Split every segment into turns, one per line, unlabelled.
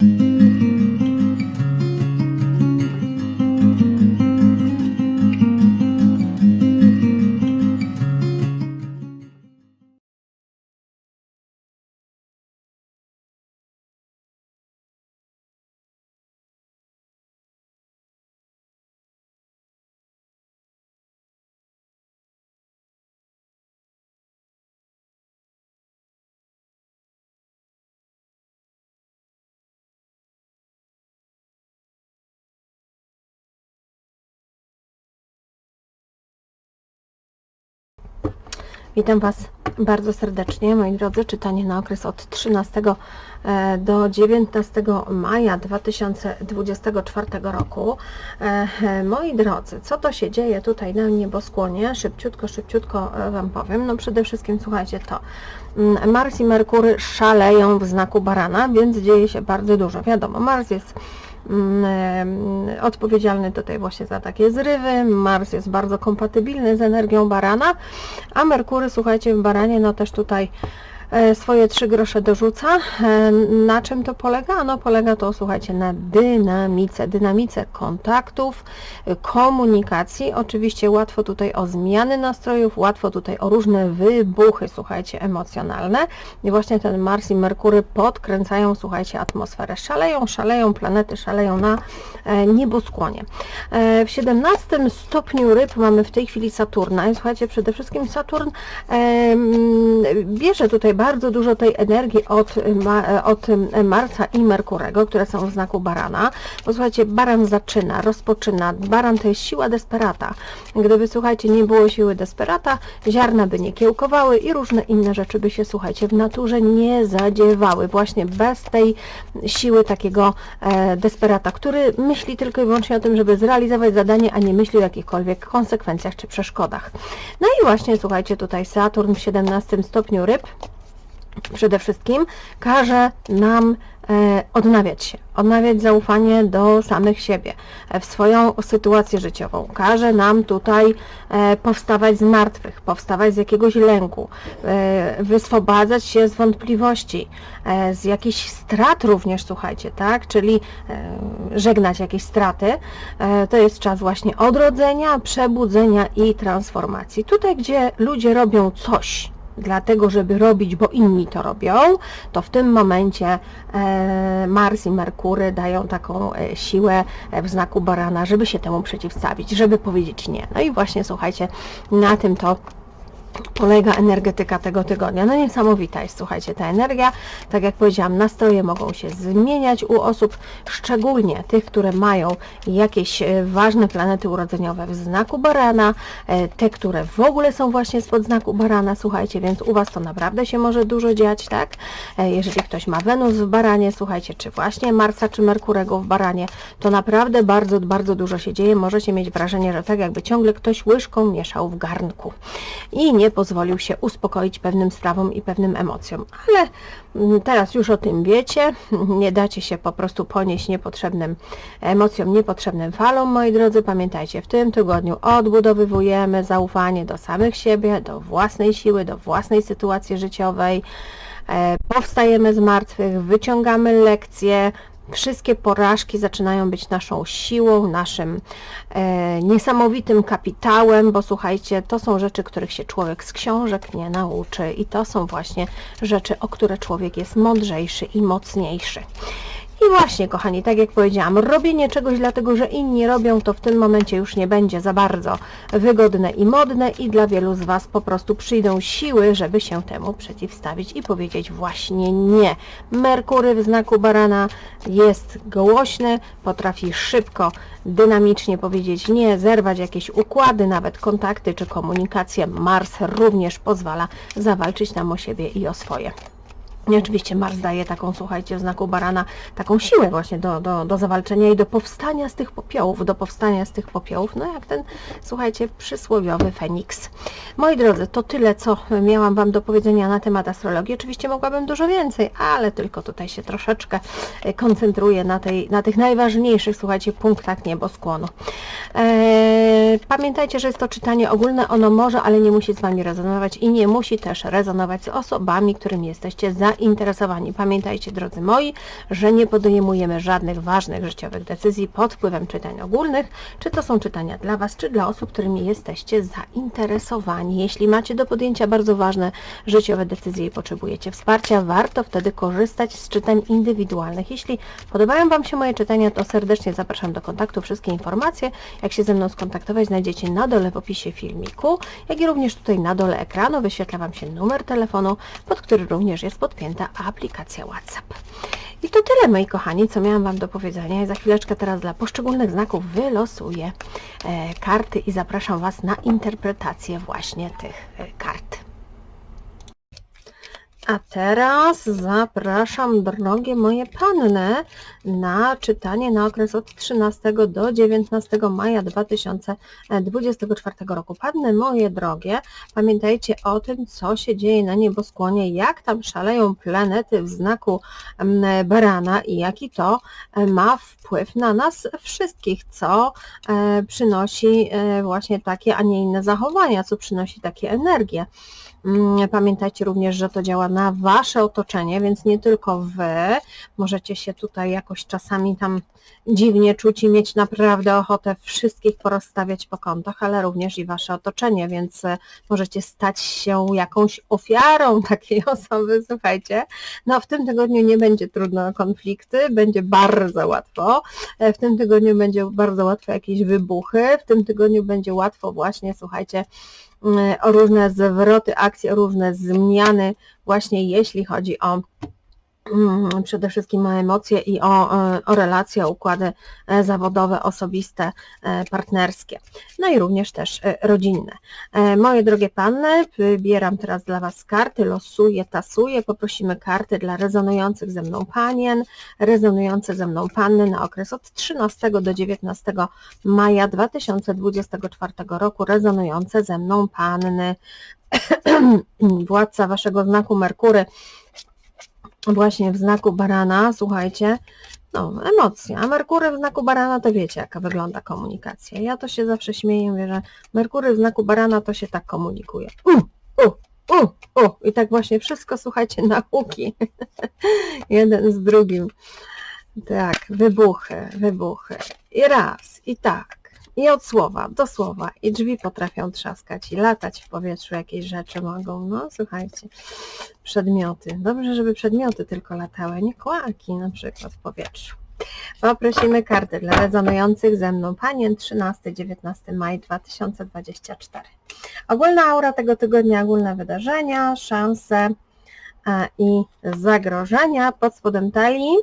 Mm-hmm. Witam Was bardzo serdecznie, moi drodzy. Czytanie na okres od 13 e, do 19 maja 2024 roku. E, e, Moi drodzy, co to się dzieje tutaj na nieboskłonie? Szybciutko, szybciutko Wam powiem. No przede wszystkim słuchajcie to. mm, Mars i Merkury szaleją w znaku barana, więc dzieje się bardzo dużo. Wiadomo, Mars jest odpowiedzialny tutaj właśnie za takie zrywy. Mars jest bardzo kompatybilny z energią barana, a Merkury, słuchajcie, w baranie no też tutaj swoje trzy grosze dorzuca. E, Na czym to polega? No polega to, słuchajcie, na dynamice, dynamice kontaktów, e, komunikacji. Oczywiście łatwo tutaj o zmiany nastrojów, łatwo tutaj o różne wybuchy, słuchajcie, emocjonalne. I właśnie ten Mars i Merkury podkręcają, słuchajcie, atmosferę. Szaleją, szaleją, planety szaleją na e, nieboskłonie. E, W 17 stopniu ryb mamy w tej chwili Saturna i słuchajcie, przede wszystkim Saturn e, bierze tutaj bardzo dużo tej energii od, ma, od Marsa i Merkurego, które są w znaku barana, bo słuchajcie, baran zaczyna, rozpoczyna, baran to jest siła desperata. Gdyby, słuchajcie, nie było siły desperata, ziarna by nie kiełkowały i różne inne rzeczy by się, słuchajcie, w naturze nie zadziewały. Właśnie bez tej siły takiego e, desperata, który myśli tylko i wyłącznie o tym, żeby zrealizować zadanie, a nie myśli o jakichkolwiek konsekwencjach czy przeszkodach. No i właśnie, słuchajcie, tutaj Saturn w 17 stopniu ryb przede wszystkim każe nam e, odnawiać się, odnawiać zaufanie do samych siebie, e, w swoją sytuację życiową. Każe nam tutaj e, powstawać z martwych, powstawać z jakiegoś lęku, wyswobadzać się z wątpliwości, z jakichś strat również, słuchajcie, tak? Czyli żegnać jakieś straty. To jest czas właśnie odrodzenia, przebudzenia i transformacji. Tutaj, gdzie ludzie robią coś, dlatego, żeby robić, bo inni to robią, to w tym momencie e, Mars i Merkury dają taką e, siłę e, w znaku barana, żeby się temu przeciwstawić, żeby powiedzieć nie. No i właśnie słuchajcie, na tym to polega energetyka tego tygodnia. No niesamowita jest, słuchajcie, ta energia. Tak jak powiedziałam, nastroje mogą się zmieniać u osób, szczególnie tych, które mają jakieś e, ważne planety urodzeniowe w znaku barana, e, te, które w ogóle są właśnie spod znaku barana, słuchajcie, więc u Was to naprawdę się może dużo dziać, tak? E, Jeżeli ktoś ma Wenus w baranie, słuchajcie, czy właśnie Marsa, czy Merkurego w baranie, to naprawdę bardzo, bardzo dużo się dzieje. Możecie mieć wrażenie, że tak jakby ciągle ktoś łyżką mieszał w garnku i nie pozwolił się uspokoić pewnym sprawom i pewnym emocjom. Ale mm, teraz już o tym wiecie, nie dacie się po prostu ponieść niepotrzebnym emocjom, niepotrzebnym falom, moi drodzy. Pamiętajcie, w tym tygodniu odbudowywujemy zaufanie do samych siebie, do własnej siły, do własnej sytuacji życiowej. E, Powstajemy z martwych, wyciągamy lekcje, Wszystkie porażki zaczynają być naszą siłą, naszym e, niesamowitym kapitałem, bo słuchajcie, to są rzeczy, których się człowiek z książek nie nauczy i to są właśnie rzeczy, o które człowiek jest mądrzejszy i mocniejszy. I właśnie, kochani, tak jak powiedziałam, robienie czegoś dlatego, że inni robią, to w tym momencie już nie będzie za bardzo wygodne i modne i dla wielu z Was po prostu przyjdą siły, żeby się temu przeciwstawić i powiedzieć właśnie nie. Merkury w znaku barana jest głośny, potrafi szybko, dynamicznie powiedzieć nie, zerwać jakieś układy, nawet kontakty czy komunikację. Mars również pozwala zawalczyć nam o siebie i o swoje. I oczywiście Mars daje taką, słuchajcie, w znaku barana, taką siłę właśnie do, do, do zawalczenia i do powstania z tych popiołów, do powstania z tych popiołów, no jak ten, słuchajcie, przysłowiowy Feniks. Moi drodzy, to tyle, co miałam Wam do powiedzenia na temat astrologii. Oczywiście mogłabym dużo więcej, ale tylko tutaj się troszeczkę e, koncentruję na, tej, na tych najważniejszych, słuchajcie, punktach nieboskłonu. Eee, pamiętajcie, że jest to czytanie ogólne, ono może, ale nie musi z Wami rezonować i nie musi też rezonować z osobami, którymi jesteście zainteresowani. Pamiętajcie, drodzy moi, że nie podejmujemy żadnych ważnych życiowych decyzji pod wpływem czytań ogólnych, czy to są czytania dla Was, czy dla osób, którymi jesteście zainteresowani. Jeśli macie do podjęcia bardzo ważne życiowe decyzje i potrzebujecie wsparcia, warto wtedy korzystać z czytań indywidualnych. Jeśli podobają Wam się moje czytania, to serdecznie zapraszam do kontaktu. Wszystkie informacje, jak się ze mną skontaktować, znajdziecie na dole w opisie filmiku, jak i również tutaj na dole ekranu wyświetla Wam się numer telefonu, pod który również jest podpięta aplikacja WhatsApp. I to tyle, moi kochani, co miałam Wam do powiedzenia. Za chwileczkę teraz dla poszczególnych znaków wylosuję e, karty i zapraszam Was na interpretację właśnie tych e, kart. A teraz zapraszam, drogie moje panny, na czytanie na okres od 13 do 19 maja 2024 roku. Panny moje drogie, pamiętajcie o tym, co się dzieje na nieboskłonie, jak tam szaleją planety w znaku mm, barana i jaki to e, ma wpływ na nas wszystkich, co e, przynosi e, właśnie takie, a nie inne zachowania, co przynosi takie energie. Pamiętajcie również, że to działa na Wasze otoczenie, więc nie tylko Wy możecie się tutaj jakoś czasami tam dziwnie czuć i mieć naprawdę ochotę wszystkich porozstawiać po kątach, ale również i Wasze otoczenie, więc e, możecie stać się jakąś ofiarą takiej osoby, słuchajcie. No w tym tygodniu nie będzie trudno konflikty, będzie bardzo łatwo. E, w tym tygodniu będzie bardzo łatwo jakieś wybuchy, w tym tygodniu będzie łatwo właśnie, słuchajcie, o różne zwroty akcji, o różne zmiany, właśnie jeśli chodzi o przede wszystkim o emocje i o, e, o relacje, o układy e, zawodowe, osobiste, e, partnerskie, no i również też rodzinne. Moje drogie panny, wybieram teraz dla Was karty, losuję, tasuję, poprosimy karty dla rezonujących ze mną panien, rezonujące ze mną panny na okres od 13 do 19 maja 2024 roku, rezonujące ze mną panny. Władca Waszego znaku Merkury właśnie w znaku barana, słuchajcie, no, emocje. A Merkury w znaku barana to wiecie, jaka wygląda komunikacja. Ja to się zawsze śmieję, mówię, że Merkury w znaku barana to się tak komunikuje. U, u, u, u. I tak właśnie wszystko, słuchajcie, nauki. Jeden z drugim. Tak, wybuchy, wybuchy. I raz, i tak, i od słowa do słowa. I drzwi potrafią trzaskać i latać w powietrzu jakieś rzeczy mogą. No słuchajcie, przedmioty. Dobrze, żeby przedmioty tylko latały, nie kłaki na przykład w powietrzu. Poprosimy karty dla rezonujących ze mną panien 13-19 maj 2024. Ogólna aura tego tygodnia, ogólne wydarzenia, szanse e, i zagrożenia pod spodem talii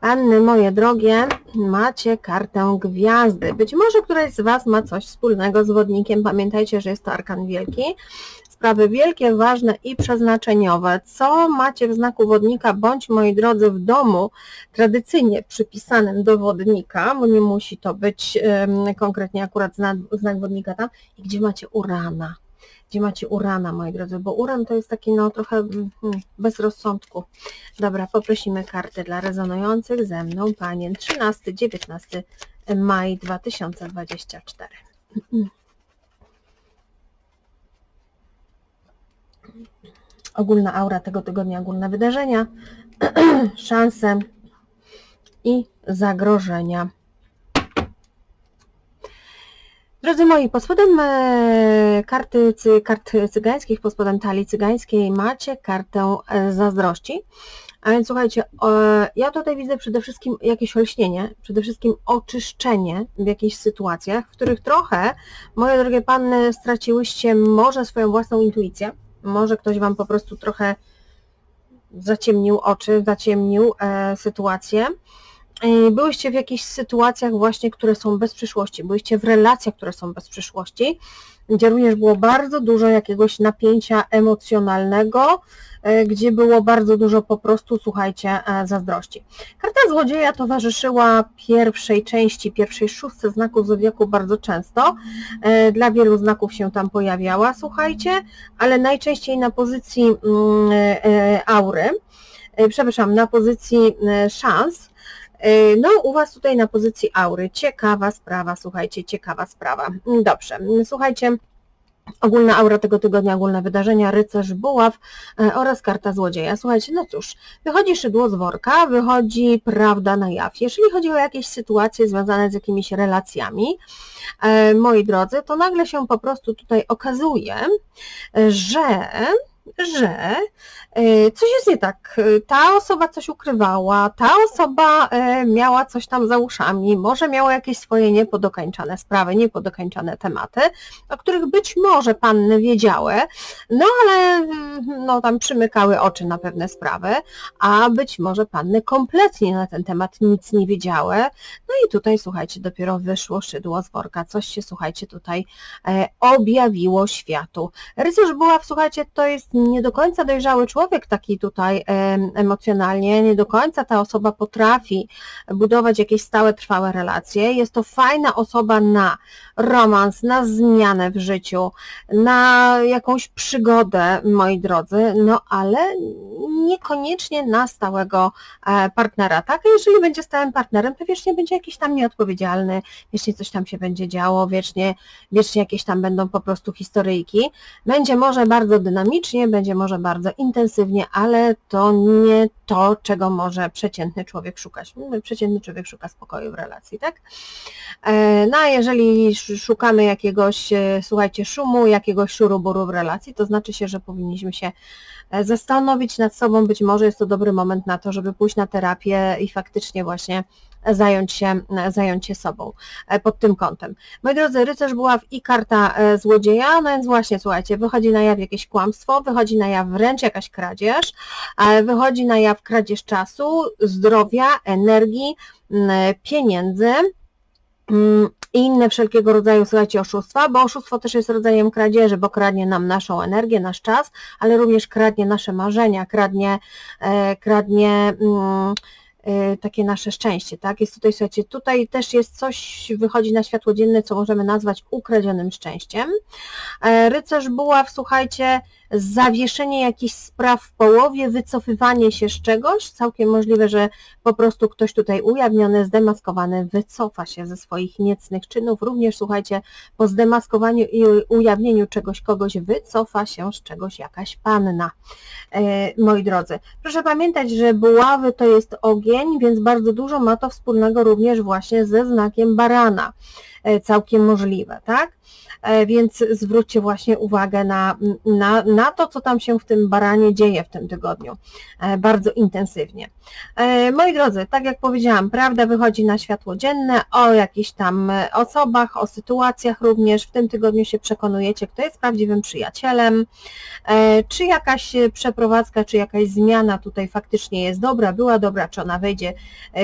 Panny moje drogie, macie kartę gwiazdy. Być może któraś z Was ma coś wspólnego z wodnikiem. Pamiętajcie, że jest to arkan wielki. Sprawy wielkie, ważne i przeznaczeniowe. Co macie w znaku wodnika, bądź moi drodzy w domu, tradycyjnie przypisanym do wodnika, bo nie musi to być um, konkretnie akurat znak, znak wodnika tam, i gdzie macie urana gdzie macie Urana, moi drodzy, bo Uran to jest taki no trochę hmm, bez rozsądku. Dobra, poprosimy karty dla rezonujących ze mną panien 13-19 maj 2024. Ogólna aura tego tygodnia, ogólne wydarzenia, szanse i zagrożenia. Drodzy moi, pod spodem e, karty, kart cygańskich, pod spodem talii cygańskiej macie kartę e, zazdrości. A więc słuchajcie, ja tutaj widzę przede wszystkim jakieś olśnienie, przede wszystkim oczyszczenie w jakichś sytuacjach, w których trochę, moje drogie panny, straciłyście może swoją własną intuicję, może ktoś Wam po prostu trochę zaciemnił oczy, zaciemnił e, sytuację byłyście w jakichś sytuacjach właśnie, które są bez przyszłości, byłyście w relacjach, które są bez przyszłości, gdzie również było bardzo dużo jakiegoś napięcia emocjonalnego, e, gdzie było bardzo dużo po prostu, słuchajcie, e, zazdrości. Karta złodzieja towarzyszyła pierwszej części, pierwszej szóstce znaków Zodiaku bardzo często. E, dla wielu znaków się tam pojawiała, słuchajcie, ale najczęściej na pozycji mm, aury, przepraszam, na pozycji szans, E, no, u Was tutaj na pozycji aury. Ciekawa sprawa, słuchajcie, ciekawa sprawa. Dobrze, słuchajcie, Ogólna aura tego tygodnia, ogólne wydarzenia, rycerz buław e, oraz karta złodzieja. Słuchajcie, no cóż, wychodzi szydło z worka, wychodzi prawda na jaw. Jeżeli chodzi o jakieś sytuacje związane z jakimiś relacjami, e, moi drodzy, to nagle się po prostu tutaj okazuje, że że e, coś jest nie tak. Ta osoba coś ukrywała, ta osoba e, miała coś tam za uszami, może miała jakieś swoje niepodokańczane sprawy, niepodokańczane tematy, o których być może panny wiedziały, no ale no tam przymykały oczy na pewne sprawy, a być może panny kompletnie na ten temat nic nie wiedziały. No i tutaj słuchajcie, dopiero wyszło szydło z worka, coś się słuchajcie tutaj e, objawiło światu. Rycerz była, słuchajcie, to jest nie do końca dojrzały człowiek taki tutaj emocjonalnie, nie do końca ta osoba potrafi budować jakieś stałe, trwałe relacje. Jest to fajna osoba na romans, na zmianę w życiu, na jakąś przygodę, moi drodzy, no ale niekoniecznie na stałego e, partnera, tak? Jeżeli będzie stałym partnerem, to wiecznie będzie jakiś tam nieodpowiedzialny, wiecznie coś tam się będzie działo, wiecznie, wiecznie jakieś tam będą po prostu historyjki. Będzie może bardzo dynamicznie, będzie może bardzo intensywnie, ale to nie to, czego może przeciętny człowiek szukać. Przeciętny człowiek szuka spokoju w relacji, tak? E, no a jeżeli szukamy jakiegoś, e, słuchajcie, szumu, jakiegoś szuruburu w relacji, to znaczy się, że powinniśmy się e, zastanowić nad sobą, być może jest to dobry moment na to, żeby pójść na terapię i faktycznie właśnie zająć się, zająć się sobą pod tym kątem. Moi drodzy, rycerz buław i karta złodzieja, no więc właśnie, słuchajcie, wychodzi na jaw jakieś kłamstwo, wychodzi na jaw wręcz jakaś kradzież, wychodzi na jaw kradzież czasu, zdrowia, energii, pieniędzy, Mm, i inne wszelkiego rodzaju, słuchajcie, oszustwa, bo oszustwo też jest rodzajem kradzieży, bo kradnie nam naszą energię, nasz czas, ale również kradnie nasze marzenia, kradnie, e, kradnie mm, e, takie nasze szczęście, tak? Jest tutaj, słuchajcie, tutaj też jest coś, wychodzi na światło dzienne, co możemy nazwać ukradzionym szczęściem. E, rycerz buław, słuchajcie, zawieszenie jakichś spraw w połowie, wycofywanie się z czegoś, całkiem możliwe, że po prostu ktoś tutaj ujawniony, zdemaskowany wycofa się ze swoich niecnych czynów, również słuchajcie, po zdemaskowaniu i ujawnieniu czegoś kogoś wycofa się z czegoś jakaś panna. E, moi drodzy, proszę pamiętać, że buławy to jest ogień, więc bardzo dużo ma to wspólnego również właśnie ze znakiem barana. E, całkiem możliwe, tak? E, więc zwróćcie właśnie uwagę na, na, na to, co tam się w tym baranie dzieje w tym tygodniu, e, bardzo intensywnie. Moi drodzy, tak jak powiedziałam, prawda wychodzi na światło dzienne o jakichś tam osobach, o sytuacjach również. W tym tygodniu się przekonujecie, kto jest prawdziwym przyjacielem, czy jakaś przeprowadzka, czy jakaś zmiana tutaj faktycznie jest dobra, była dobra, czy ona wejdzie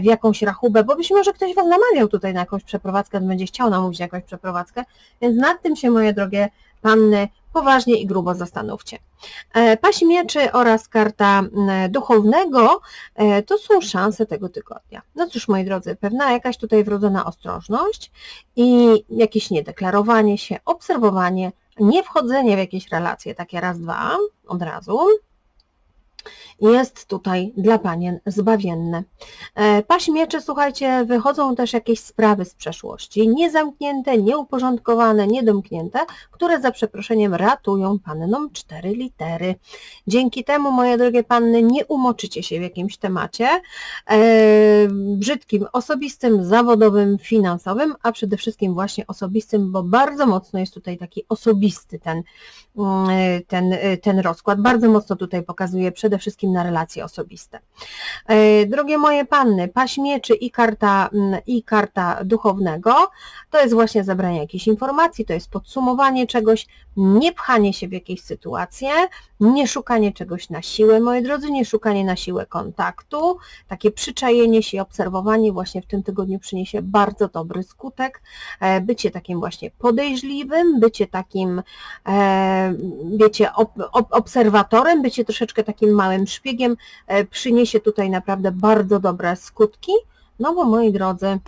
w jakąś rachubę, bo być może ktoś Was namawiał tutaj na jakąś przeprowadzkę, będzie chciał chciał namówić jakąś przeprowadzkę, więc nad tym się, moje drogie panny, poważnie i grubo zastanówcie. E, Pasi mieczy oraz karta duchownego e, to są szanse tego tygodnia. No cóż, moi drodzy, pewna jakaś tutaj wrodzona ostrożność i jakieś niedeklarowanie się, obserwowanie, nie wchodzenie w jakieś relacje, takie raz, dwa, od razu, jest tutaj dla panien zbawienne. E, Paś miecze, słuchajcie, wychodzą też jakieś sprawy z przeszłości, niezamknięte, nieuporządkowane, niedomknięte, które za przeproszeniem ratują pannom cztery litery. Dzięki temu, moje drogie panny, nie umoczycie się w jakimś temacie e, brzydkim, osobistym, zawodowym, finansowym, a przede wszystkim właśnie osobistym, bo bardzo mocno jest tutaj taki osobisty ten, mm, ten, ten rozkład. Bardzo mocno tutaj pokazuje przede wszystkim na relacje osobiste. E, drogie moje panny, paś mieczy i karta, mm, i karta duchownego to jest właśnie zabranie jakiejś informacji, to jest podsumowanie czegoś, nie pchanie się w jakieś sytuacje, nie szukanie czegoś na siłę, moi drodzy, nie szukanie na siłę kontaktu, takie przyczajenie się i obserwowanie właśnie w tym tygodniu przyniesie bardzo dobry skutek, e, bycie takim właśnie podejrzliwym, bycie takim, e, wiecie, obserwatorem, bycie troszeczkę takim małym szpiegiem e, przyniesie tutaj naprawdę bardzo dobre skutki, no bo moi drodzy,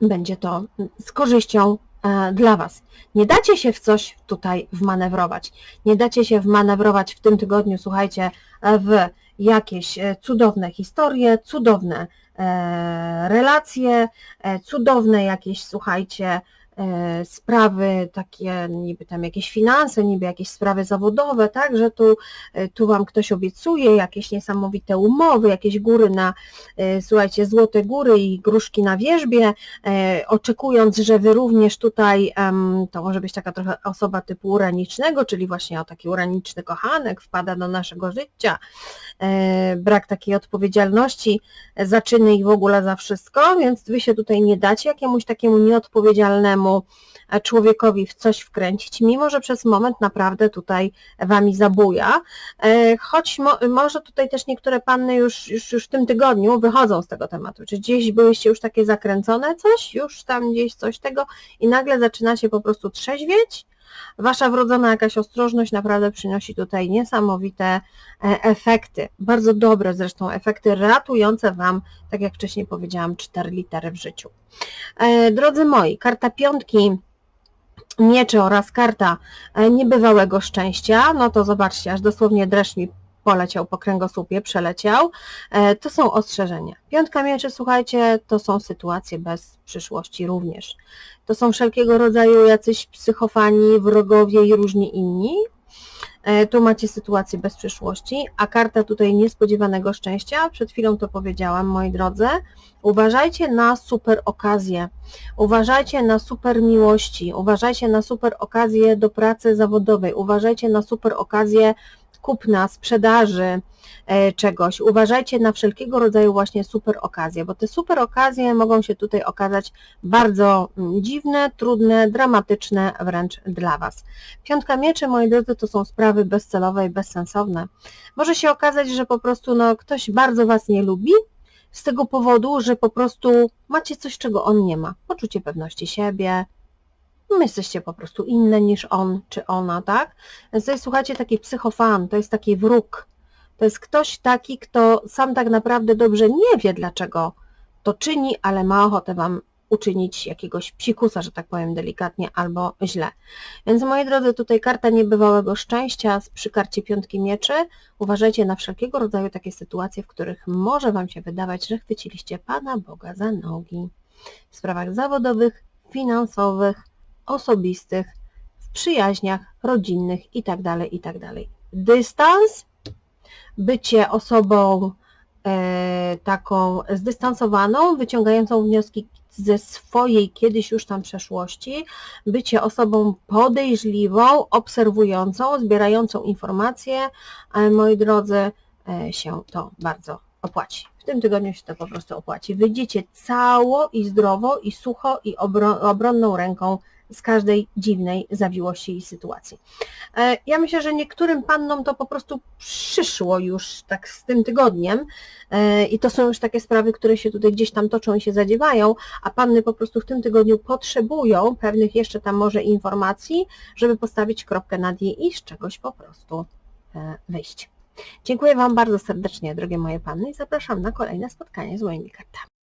będzie to z korzyścią e, dla Was. Nie dacie się w coś tutaj wmanewrować. Nie dacie się wmanewrować w tym tygodniu, słuchajcie, w jakieś e, cudowne historie, cudowne relacje, cudowne jakieś, słuchajcie, sprawy takie, niby tam jakieś finanse, niby jakieś sprawy zawodowe, tak, że tu, e, tu Wam ktoś obiecuje jakieś niesamowite umowy, jakieś góry na, e, słuchajcie, złote góry i gruszki na wierzbie, e, oczekując, że Wy również tutaj, to może być taka trochę osoba typu uranicznego, czyli właśnie o taki uraniczny kochanek wpada do naszego życia, e, brak takiej odpowiedzialności, e, zaczyny i w ogóle za wszystko, więc Wy się tutaj nie dacie jakiemuś takiemu nieodpowiedzialnemu e, człowiekowi w coś wkręcić, mimo że przez moment naprawdę tutaj Wami zabuja, E, choć mo, może tutaj też niektóre panny już, już, już w tym tygodniu wychodzą z tego tematu, czy gdzieś byłyście już takie zakręcone, coś, już tam gdzieś coś tego i nagle zaczynacie po prostu trzeźwieć, Wasza wrodzona jakaś ostrożność naprawdę przynosi tutaj niesamowite e, efekty, bardzo dobre zresztą efekty, ratujące Wam, tak jak wcześniej powiedziałam, 4 litery w życiu. E, Drodzy moi, karta piątki mieczy oraz karta e, niebywałego szczęścia, no to zobaczcie, aż dosłownie dreszcz mi poleciał po kręgosłupie, przeleciał, E, to są ostrzeżenia. Piątka mieczy, słuchajcie, to są sytuacje bez przyszłości również. To są wszelkiego rodzaju jacyś psychofani, wrogowie i różni inni. E, Tu macie sytuację bez przyszłości, a karta tutaj niespodziewanego szczęścia, przed chwilą to powiedziałam, moi drodzy, uważajcie na super okazję, uważajcie na super miłości, uważajcie na super okazję do pracy zawodowej, uważajcie na super okazję kupna, sprzedaży e, czegoś, uważajcie na wszelkiego rodzaju właśnie super okazje, bo te super okazje mogą się tutaj okazać bardzo mm, dziwne, trudne, dramatyczne wręcz dla Was. Piątka mieczy, moi drodzy, to są sprawy bezcelowe i bezsensowne. Może się okazać, że po prostu no, ktoś bardzo Was nie lubi, z tego powodu, że po prostu macie coś, czego on nie ma. Poczucie pewności siebie, no, jesteście po prostu inne niż on czy ona, tak? Więc to jest, słuchajcie, taki psychofan, to jest taki wróg. To jest ktoś taki, kto sam tak naprawdę dobrze nie wie, dlaczego to czyni, ale ma ochotę Wam uczynić jakiegoś psikusa, że tak powiem delikatnie, albo źle. Więc moi drodzy, tutaj karta niebywałego szczęścia przy karcie piątki mieczy. Uważajcie na wszelkiego rodzaju takie sytuacje, w których może Wam się wydawać, że chwyciliście Pana Boga za nogi. W sprawach zawodowych, finansowych, osobistych, w przyjaźniach rodzinnych itd., itd. Dystans, bycie osobą e, taką zdystansowaną, wyciągającą wnioski ze swojej kiedyś już tam przeszłości, bycie osobą podejrzliwą, obserwującą, zbierającą informacje, ale moi drodzy, e, się to bardzo opłaci. W tym tygodniu się to po prostu opłaci. Wyjdziecie cało i zdrowo i sucho i obro, obronną ręką z każdej dziwnej zawiłości i sytuacji. E, Ja myślę, że niektórym pannom to po prostu przyszło już tak z tym tygodniem e, i to są już takie sprawy, które się tutaj gdzieś tam toczą i się zadziewają, a panny po prostu w tym tygodniu potrzebują pewnych jeszcze tam może informacji, żeby postawić kropkę nad i i z czegoś po prostu e, wyjść. Dziękuję Wam bardzo serdecznie, drogie moje panny, i zapraszam na kolejne spotkanie z moimi kartami.